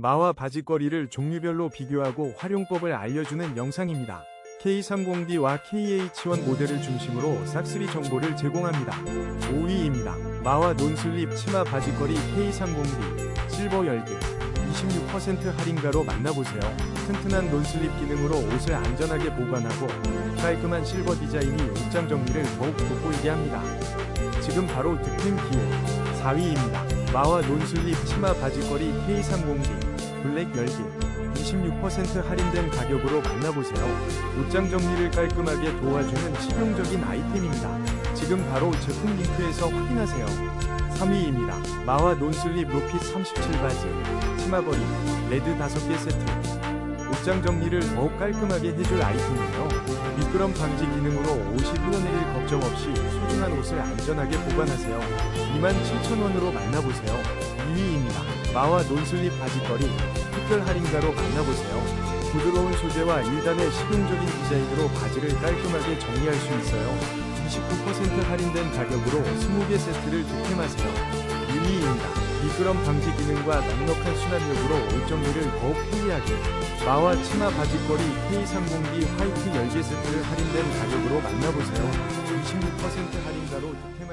마와 바지거리를 종류별로 비교하고 활용법을 알려주는 영상입니다. K30D와 KH1 모델을 중심으로 싹쓸이 정보를 제공합니다. 5위입니다. 마와 논슬립 치마 바지거리 K30D 실버 열기 26% 할인가로 만나보세요. 튼튼한 논슬립 기능으로 옷을 안전하게 보관하고 깔끔한 실버 디자인이 옷장 정리를 더욱 돋보이게 합니다. 지금 바로 득템 기회 4위입니다. 마와 논슬립 치마 바지거리 K30D 블랙 열기 26% 할인된 가격으로 만나보세요. 옷장 정리를 깔끔하게 도와주는 실용적인 아이템입니다. 지금 바로 제품 링크에서 확인하세요. 3위입니다. 마와 논슬립 로핏 37 바지 치마거리 레드 5개 세트 옷장 정리를 더욱 깔끔하게 해줄 아이템이에요. 미끄럼 방지 기능으로 걱정 없이 소중한 옷을 안전하게 보관하세요. 27,000원으로 만나보세요. 2위입니다. 마와 논슬립 바지거리 특별 할인가로 만나보세요. 부드러운 소재와 1단의 실용적인 디자인으로 바지를 깔끔하게 정리할 수 있어요. 29% 할인된 가격으로 20개 세트를 득템하세요. 1위입니다. 미끄럼 방지 기능과 넉넉한 수납력으로 옷 정리를 더욱 편리하게 마와 치마 바지거리 K30D 화이트 10개 세트를 할인된 가격으로 만나보세요. 26% 할인가로 기회